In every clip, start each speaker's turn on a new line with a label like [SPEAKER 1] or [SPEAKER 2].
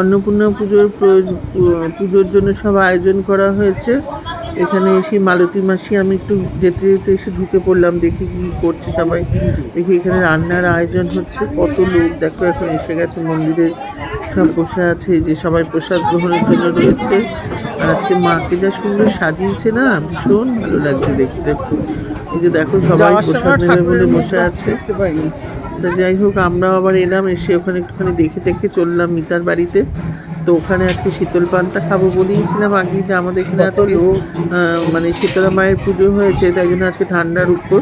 [SPEAKER 1] অন্নপূর্ণা পুজোর পুজোর জন্য সব আয়োজন করা হয়েছে। এখানে এসে মালতী মাসি আমি একটু যেতে যেতে এসে ঢুকে পড়লাম দেখি কি করছে সবাই। দেখি এখানে রান্নার আয়োজন হচ্ছে। কত লোক দেখো এখন এসে গেছে মন্দিরে। সব বসে আছে যে সবাই প্রসাদ গ্রহণের জন্য রয়েছে। আর আজকে মাকে যা সুন্দর সাজিয়েছে না ভীষণ ভালো লাগছে দেখতে। এই যে দেখো সবাই প্রসাদ নেবে বলে বসে আছে। যাই হোক আমরাও আবার এলাম এসে ওখানে একটুখানি দেখে টেখে চললাম মিতার বাড়িতে। তো ওখানে আজকে শীতল পানটা খাব বলেইছিলাম আগে যে আমাদের এখানে আজকে মানে শীতলা মায়ের পুজো হয়েছে তাই জন্য আজকে ঠান্ডার উপর।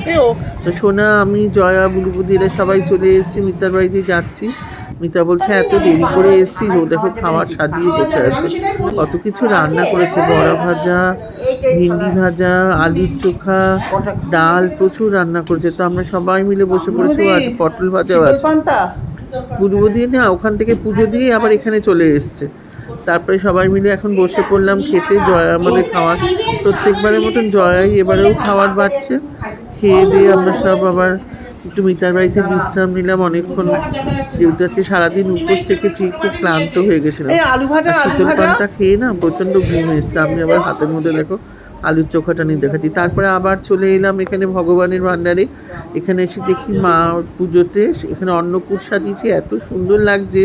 [SPEAKER 1] তো সোনা আমি জয়া বুলুবুদি এরা সবাই চলে এসেছি মিতার বাড়িতে যাচ্ছি। মিতা বলছে এত দেরি করে এসেছি ও দেখো খাবার সাজিয়ে বসে আছে। কত কিছু রান্না করেছে বড়া ভাজা ভিন্ডি ভাজা আলুর চোখা ডাল প্রচুর রান্না করেছে। তো আমরা সবাই মিলে বসে পড়েছি আর পটল ভাজাও আছে। পুজো দিয়ে না ওখান থেকে পুজো দিয়ে আবার এখানে চলে এসছে। তারপরে সবাই মিলে এখন বসে পড়লাম খেতে জয়া আমাদের খাওয়ার প্রত্যেকবারের মতন জয়াই এবারেও খাওয়ার বাড়ছে। খেয়ে দিয়ে আমরা সব আবার একটু মিতার বাড়িতে বিশ্রাম নিলাম। অনেকক্ষণ যেহেতু আজকে সারাদিন উপোস থেকেছি খুব ক্লান্ত হয়ে গেছিলাম।
[SPEAKER 2] আলু ভাজা
[SPEAKER 1] শীতল পানটা খেয়ে না প্রচণ্ড ঘুম এসছে। আমি আবার হাতের মধ্যে দেখো আলুর চোখাটা নিয়ে দেখাচ্ছি। তারপরে আবার চলে এলাম এখানে ভগবানের ভান্ডারে। এখানে এসে দেখি মা পুজোতে এখানে অন্নকূট সাজিয়েছে এত সুন্দর লাগছে।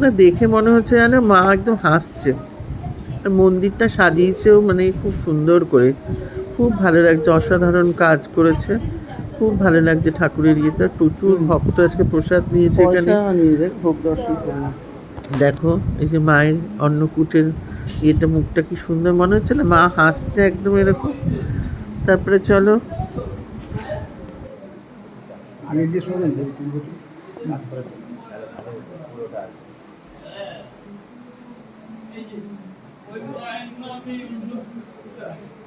[SPEAKER 1] না দেখে মনে হচ্ছে যেন মা একদম হাসছে। মন্দিরটা সাজিয়েছেও মানে খুব সুন্দর করে। খুব ভালো লাগছে অসাধারণ কাজ করেছে। খুব ভালো লাগছে ঠাকুরের ইয়েতে। প্রচুর ভক্ত আজকে প্রসাদ নিয়েছে এখানে।
[SPEAKER 2] ভোগ দর্শন
[SPEAKER 1] দেখো এই যে মায়ের অন্নকূটের ইয়েটা মুখটা কি সুন্দর মনে হচ্ছে না? মা হাসছে একদম এরকম। তারপরে চলো।
[SPEAKER 2] Thank না